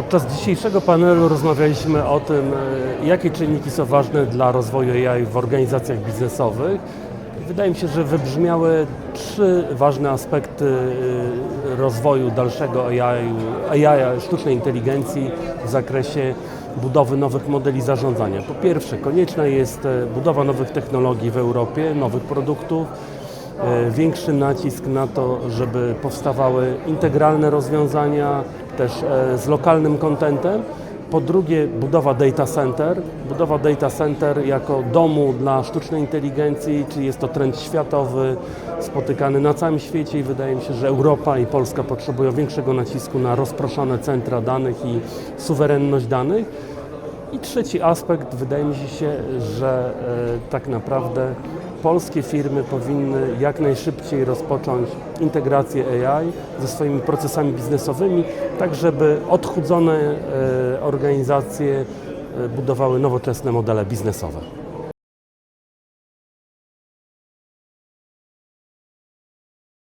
Podczas dzisiejszego panelu rozmawialiśmy o tym, e, jakie czynniki są ważne dla rozwoju AI w organizacjach biznesowych. Wydaje mi się, że wybrzmiały trzy ważne aspekty e, rozwoju dalszego AI, AI sztucznej inteligencji w zakresie budowy nowych modeli zarządzania. Po pierwsze, konieczna jest e, budowa nowych technologii w Europie, nowych produktów, większy nacisk na to, żeby powstawały integralne rozwiązania, też e, z lokalnym contentem. Po drugie, budowa data center. Budowa data center jako domu dla sztucznej inteligencji, czyli jest to trend światowy, spotykany na całym świecie i wydaje mi się, że Europa i Polska potrzebują większego nacisku na rozproszone centra danych i suwerenność danych. I trzeci aspekt, wydaje mi się, że e, tak naprawdę polskie firmy powinny jak najszybciej rozpocząć integrację AI ze swoimi procesami biznesowymi, tak żeby odchudzone e, organizacje e, budowały nowoczesne modele biznesowe.